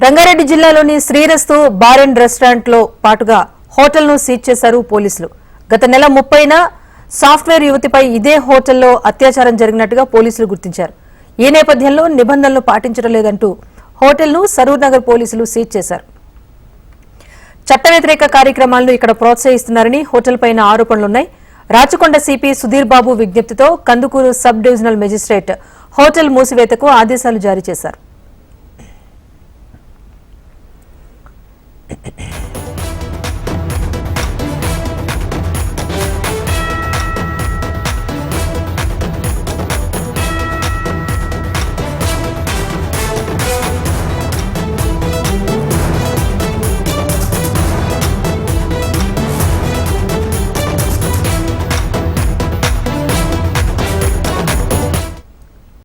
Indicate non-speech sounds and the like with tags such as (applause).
రంగారెడ్డి జిల్లాలోని శ్రీరస్తు bar and రెస్టారెంట్లో పాటుగా హోటల్ను సీజ్ చేశారు పోలీసులు. గత నెల ముప్పైన సాఫ్ట్వేర్ యువతిపై ఇదే హోటల్లో అత్యాచారం జరిగినట్టుగా పోలీసులు గుర్తించారు. ఈ నేపథ్యంలో నిబంధనలు పాటించడం లేదంటూ హోటల్ను సరూర్ నగర్ పోలీసులు సీజ్ చేశారు. చట్ట వ్యతిరేక కార్యక్రమాలను ఇక్కడ ప్రోత్సహిస్తున్నారని హోటల్ పైన ఆరోపణలున్నాయి. Rachakonda CP Sudheer Babu విజ్ఞప్తితో Kandukur sub divisional magistrate hotel మూసివేతకు ఆదేశాలు జారీ చేశారు. Mm-hmm. (laughs)